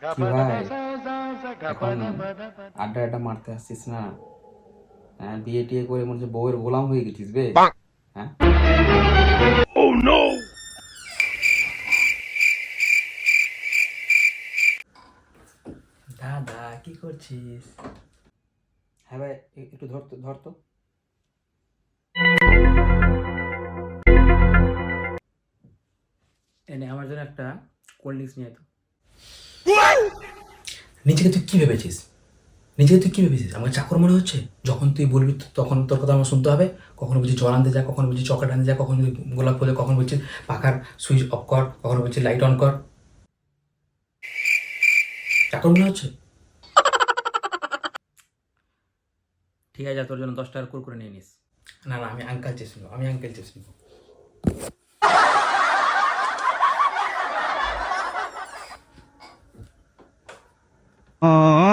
কি ভাই এখন আড্ডা আড্ডা মারতে আসছিস না? হ্যাঁ বিয়ে টিয়ে করে মনে হচ্ছে বউয়ের গোলাম হয়ে গেছিস বে। হ্যাঁ? দাদা কি করছিস? হ্যাঁ ভাই একটু ধর তো ধর তো। এনে আমার জন্য একটা কোল্ড ড্রিঙ্কস নিয়ে তো। নিজেকে তুই কী ভেবেছিস? নিজেকে তুই কী ভেবেছিস? আমাকে চাকর মনে হচ্ছে যখন তুই বলবি তখন তোর কথা আমার শুনতে হবে। কখনো বলছি জল আনতে যা কখনো বলছি চকলেট আনতে যা কখনো গোলাপ ফুলে কখনো বলছি পাখার সুইচ অফ কর কখনো বলছি লাইট অন কর। চাকর মনে হচ্ছে? ঠিক আছে তোর জন্য দশ টাকার কুরকুরে নিয়ে নিস। না না আমি আঙ্কাল চিপস নিবো আমি আঙ্কেল চিপস নিবো ও